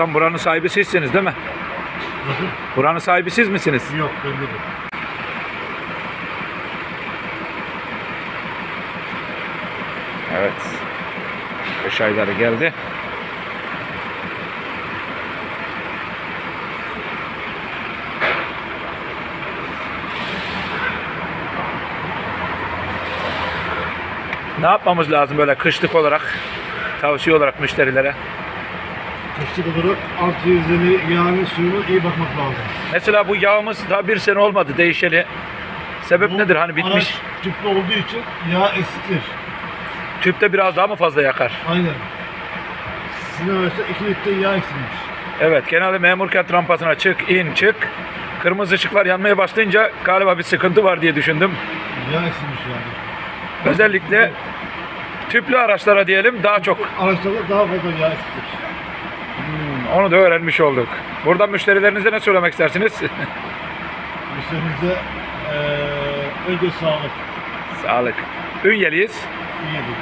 Ustam buranın sahibi sizsiniz değil mi? Nasıl? Buranın sahibi siz misiniz? Yok belli değil. Evet. Kış ayları geldi. Ne yapmamız lazım böyle kışlık olarak, tavsiye olarak müşterilere? Kışlık olarak alt yüzeli yağının suyuna iyi bakmak lazım. Mesela bu yağımız daha bir sene olmadı değişeli. Sebep Bu nedir? Hani bitmiş. Araç tüplü olduğu için yağ eskitir. Tüpte biraz daha mı fazla yakar? Aynen. Sizin araçta 2 litre yağ eksilmiş. Evet, genelde memur kent rampasına çık, in, çık. Kırmızı ışıklar yanmaya başlayınca galiba bir sıkıntı var diye düşündüm. Yağ eksilmiş yani. Özellikle tüplü araçlara diyelim daha çok. Araçlarda daha fazla yağ eksilir. Onu da öğrenmiş olduk. Buradan müşterilerinize ne söylemek istersiniz? Müşterimize eee önce sağlık, Sağlık. Ünyeliyiz. iyi yedik.